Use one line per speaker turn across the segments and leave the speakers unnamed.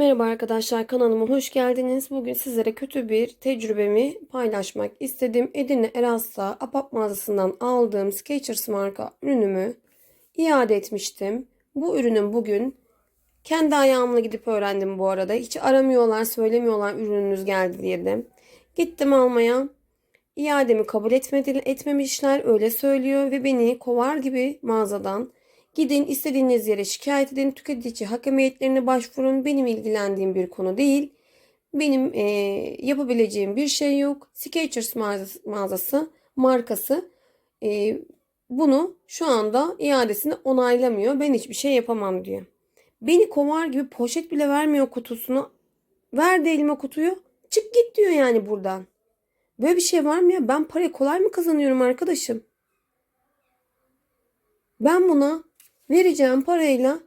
Merhaba arkadaşlar kanalıma hoş geldiniz. Bugün sizlere kötü bir tecrübemi paylaşmak istedim. Edirne Eras'ta Apap mağazasından aldığım Skechers marka ürünümü iade etmiştim. Bu ürünün bugün kendi ayağımla gidip öğrendim bu arada. Hiç aramıyorlar, söylemiyorlar ürününüz geldi diye de. Gittim almaya. İademi kabul etmedi, etmemişler öyle söylüyor ve beni kovar gibi mağazadan Gidin istediğiniz yere şikayet edin. Tüketici hakemiyetlerine başvurun. Benim ilgilendiğim bir konu değil. Benim e, yapabileceğim bir şey yok. Skechers mağazası, markası e, bunu şu anda iadesini onaylamıyor. Ben hiçbir şey yapamam diyor. Beni kovar gibi poşet bile vermiyor kutusunu. Verdi elime kutuyu. Çık git diyor yani buradan. Böyle bir şey var mı ya? Ben parayı kolay mı kazanıyorum arkadaşım? Ben buna vereceğim parayla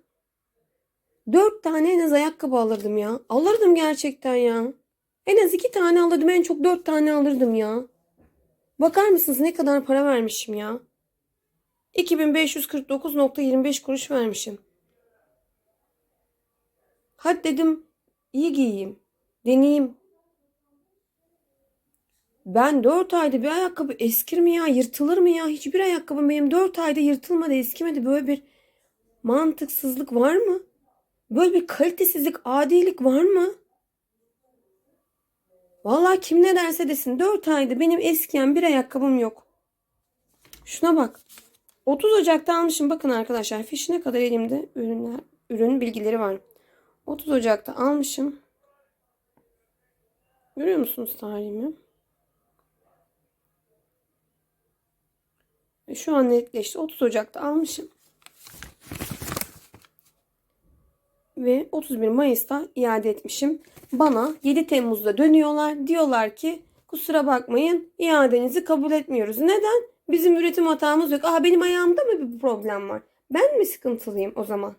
dört tane en az ayakkabı alırdım ya. Alırdım gerçekten ya. En az iki tane alırdım. En çok dört tane alırdım ya. Bakar mısınız ne kadar para vermişim ya? 2549.25 kuruş vermişim. Hadi dedim iyi giyeyim. Deneyeyim. Ben 4 ayda bir ayakkabı eskir mi ya? Yırtılır mı ya? Hiçbir ayakkabım benim 4 ayda yırtılmadı, eskimedi. Böyle bir mantıksızlık var mı? Böyle bir kalitesizlik, adilik var mı? Vallahi kim ne derse desin 4 ayda benim eskiyen bir ayakkabım yok. Şuna bak. 30 Ocak'ta almışım. Bakın arkadaşlar fişine kadar elimde ürünler, ürün bilgileri var. 30 Ocak'ta almışım. Görüyor musunuz tarihimi? Şu an netleşti. 30 Ocak'ta almışım. Ve 31 Mayıs'ta iade etmişim. Bana 7 Temmuz'da dönüyorlar. Diyorlar ki kusura bakmayın iadenizi kabul etmiyoruz. Neden? Bizim üretim hatamız yok. Aa benim ayağımda mı bir problem var? Ben mi sıkıntılıyım o zaman?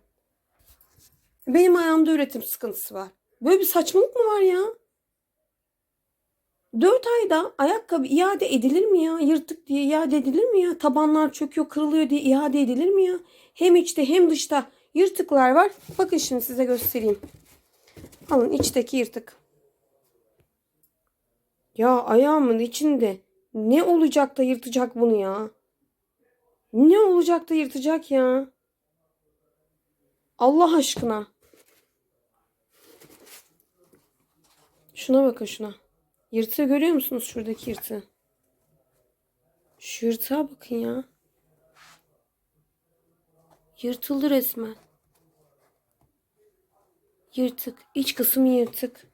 Benim ayağımda üretim sıkıntısı var. Böyle bir saçmalık mı var ya? 4 ayda ayakkabı iade edilir mi ya? Yırtık diye iade edilir mi ya? Tabanlar çöküyor, kırılıyor diye iade edilir mi ya? Hem içte hem dışta yırtıklar var. Bakın şimdi size göstereyim. Alın içteki yırtık. Ya ayağımın içinde ne olacak da yırtacak bunu ya? Ne olacak da yırtacak ya? Allah aşkına. Şuna bakın şuna. Yırtığı görüyor musunuz şuradaki yırtığı? Şu yırtığa bakın ya. Yırtıldı resmen. Yırtık. İç kısmı yırtık.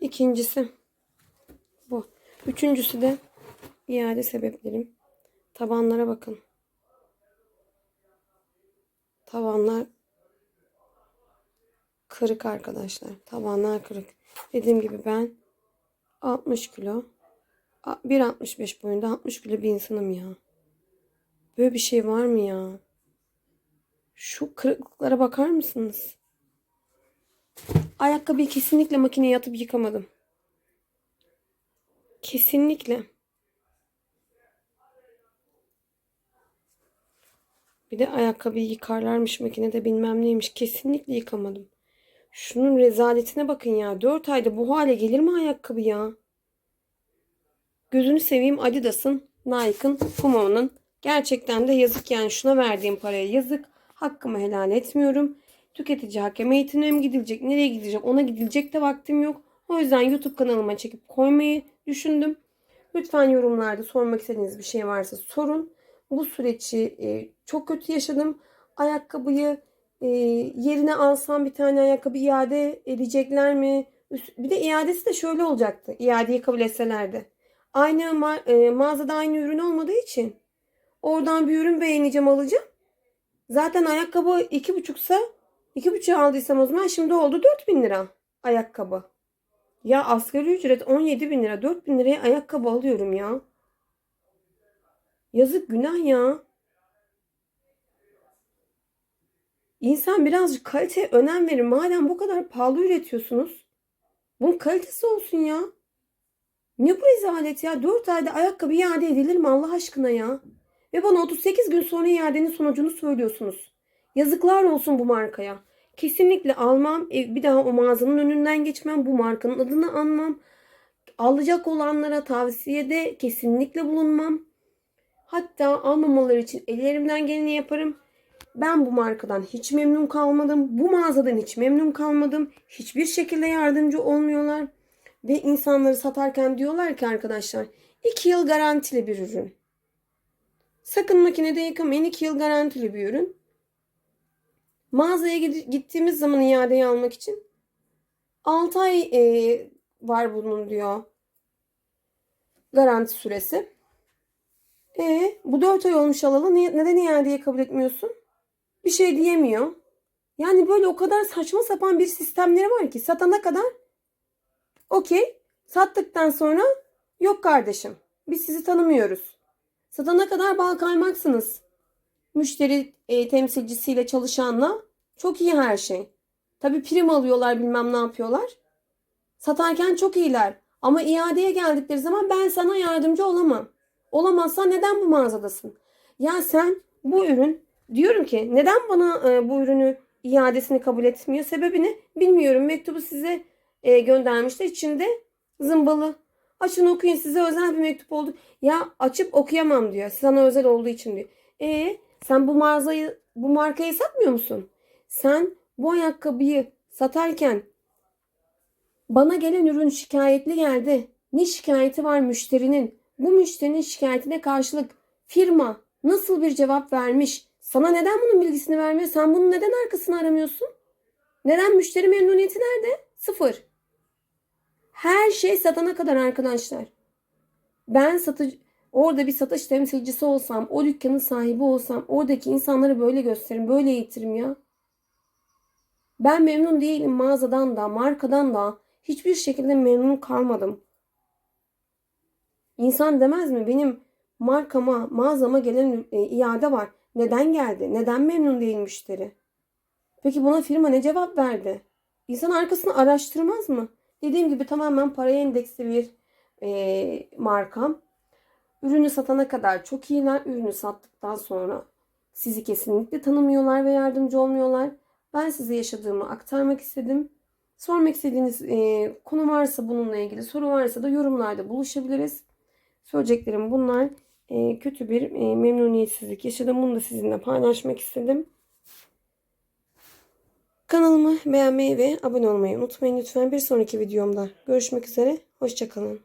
İkincisi bu. Üçüncüsü de iade sebeplerim. Tabanlara bakın. Tavanlar kırık arkadaşlar. Tabanlar kırık. Dediğim gibi ben 60 kilo 1.65 boyunda 60 kilo bir insanım ya. Böyle bir şey var mı ya? Şu kırıklıklara bakar mısınız? Ayakkabıyı kesinlikle makineye atıp yıkamadım. Kesinlikle. Bir de ayakkabıyı yıkarlarmış makinede bilmem neymiş. Kesinlikle yıkamadım. Şunun rezaletine bakın ya. 4 ayda bu hale gelir mi ayakkabı ya? Gözünü seveyim Adidas'ın, Nike'ın, Puma'nın. Gerçekten de yazık yani şuna verdiğim paraya yazık. Hakkımı helal etmiyorum. Tüketici hakem eğitimine mi gidilecek? Nereye gidecek? Ona gidilecek de vaktim yok. O yüzden YouTube kanalıma çekip koymayı düşündüm. Lütfen yorumlarda sormak istediğiniz bir şey varsa sorun. Bu süreci e, çok kötü yaşadım. Ayakkabıyı e, yerine alsam bir tane ayakkabı iade edecekler mi? Bir de iadesi de şöyle olacaktı. İadeyi kabul etselerdi. Aynı ma- e, mağazada aynı ürün olmadığı için oradan bir ürün beğeneceğim alacağım. Zaten ayakkabı iki buçuksa iki buçuk aldıysam o zaman şimdi oldu dört bin lira ayakkabı. Ya asgari ücret 17 bin lira 4 bin liraya ayakkabı alıyorum ya. Yazık günah ya. İnsan birazcık kaliteye önem verir. Madem bu kadar pahalı üretiyorsunuz. Bunun kalitesi olsun ya. Ne bu rezalet ya? 4 ayda ayakkabı iade edilir mi Allah aşkına ya? Ve bana 38 gün sonra iadenin sonucunu söylüyorsunuz. Yazıklar olsun bu markaya. Kesinlikle almam. E, Bir daha o mağazanın önünden geçmem. Bu markanın adını anmam. Alacak olanlara tavsiyede kesinlikle bulunmam. Hatta almamaları için ellerimden geleni yaparım. Ben bu markadan hiç memnun kalmadım. Bu mağazadan hiç memnun kalmadım. Hiçbir şekilde yardımcı olmuyorlar. Ve insanları satarken diyorlar ki arkadaşlar 2 yıl garantili bir ürün. Sakın makinede yıkamayın 2 yıl garantili bir ürün. Mağazaya gittiğimiz zaman iadeyi almak için 6 ay e, var bunun diyor garanti süresi. E bu 4 ay olmuş alalı neden iadeyi kabul etmiyorsun? Bir şey diyemiyor. Yani böyle o kadar saçma sapan bir sistemleri var ki satana kadar okey sattıktan sonra yok kardeşim biz sizi tanımıyoruz. Satana kadar bal kaymaksınız. Müşteri e, temsilcisiyle çalışanla çok iyi her şey. Tabii prim alıyorlar bilmem ne yapıyorlar. Satarken çok iyiler. Ama iadeye geldikleri zaman ben sana yardımcı olamam. Olamazsan neden bu mağazadasın? Ya sen bu ürün diyorum ki neden bana e, bu ürünü iadesini kabul etmiyor? Sebebini bilmiyorum. Mektubu size e, göndermişler. İçinde zımbalı. Açın okuyun size özel bir mektup oldu. Ya açıp okuyamam diyor. Sana özel olduğu için diyor. E sen bu mağazayı bu markayı satmıyor musun? Sen bu ayakkabıyı satarken bana gelen ürün şikayetli geldi. Ne şikayeti var müşterinin? Bu müşterinin şikayetine karşılık firma nasıl bir cevap vermiş? Sana neden bunun bilgisini vermiyor? Sen bunun neden arkasını aramıyorsun? Neden müşteri memnuniyeti nerede? Sıfır. Her şey satana kadar arkadaşlar. Ben satıcı orada bir satış temsilcisi olsam, o dükkanın sahibi olsam, oradaki insanları böyle gösteririm, böyle eğitirim ya. Ben memnun değilim mağazadan da, markadan da. Hiçbir şekilde memnun kalmadım. İnsan demez mi? Benim markama, mağazama gelen e, iade var. Neden geldi? Neden memnun değil müşteri? Peki buna firma ne cevap verdi? İnsan arkasını araştırmaz mı? Dediğim gibi tamamen paraya endeksli bir e, markam. Ürünü satana kadar çok iyiler. Ürünü sattıktan sonra sizi kesinlikle tanımıyorlar ve yardımcı olmuyorlar. Ben size yaşadığımı aktarmak istedim. Sormak istediğiniz e, konu varsa bununla ilgili soru varsa da yorumlarda buluşabiliriz. Söyleyeceklerim bunlar. E, kötü bir e, memnuniyetsizlik yaşadım. Bunu da sizinle paylaşmak istedim. Kanalımı beğenmeyi ve abone olmayı unutmayın lütfen. Bir sonraki videomda görüşmek üzere. Hoşçakalın.